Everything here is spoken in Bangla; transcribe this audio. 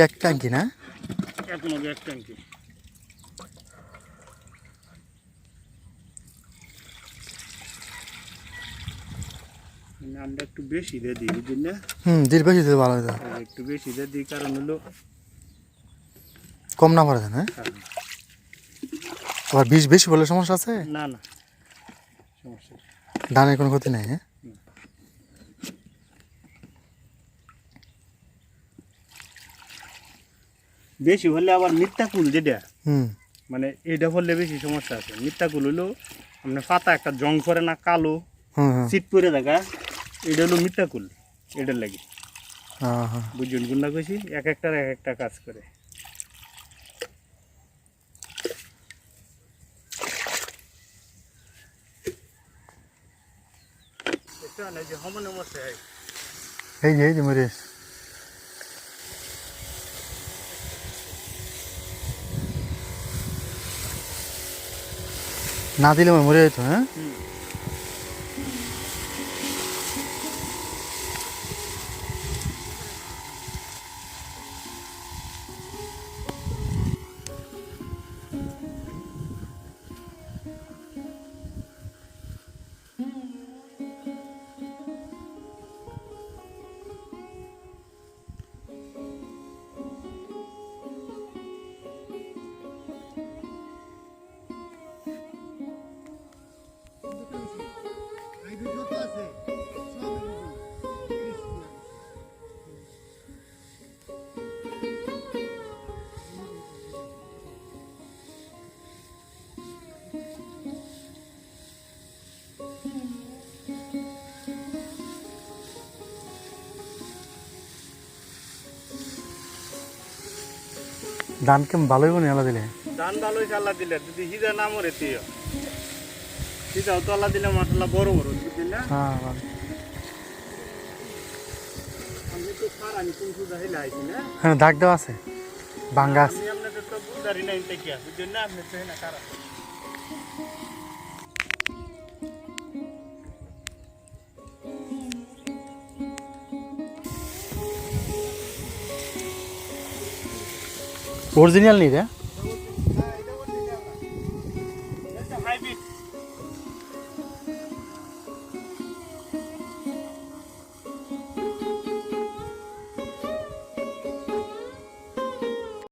এক ট্যাঙ্কি না এক ট্যাঙ্কি আমরা একটু বেশি দিয়ে দিই বুঝলেন না হুম দিল বেশি দিলে ভালো হতো একটু বেশি দিয়ে দিই কারণ হলো কম না হ্যাঁ আবার বিষ বেশি বলে সমস্যা আছে? না না সমস্যা ধানের কোনো ক্ষতি নাই হ্যাঁ? বেশি হলে আবার মিথ্যা কুল যেটা মানে এটা হলে বেশি সমস্যা আছে। মিথ্যা কুল হলো আপনার পাতা একটা জং করে না কালো হুম পরে দেখা এটা হলো মিথ্যা কুল এটার লাগে। বুঝুন গুন্ডা কইছি এক একটার এক একটা কাজ করে। এই যে এই যে মরিস। না দিলে মরে যেত হ্যাঁ? ধান কেমন ভালোই বনে আলা দিলে? ধান ভালোই আল্লাহ দিলে যদি হিজা না মরে তিও হিজাও তো আল্লাহ দিলে মাসাল্লাহ বড় বড় না? হ্যাঁ ভালো। আমি তো সার আমি কোন সুদা হেলে আইছি না? হ্যাঁ দাগ দেওয়া আছে। বাঙ্গাস আমি আপনাদের তো বুঝারি নাই দেখিয়া বুঝলেন না? আপনি তো হেনা কারা অরিজিনাল নেই রে।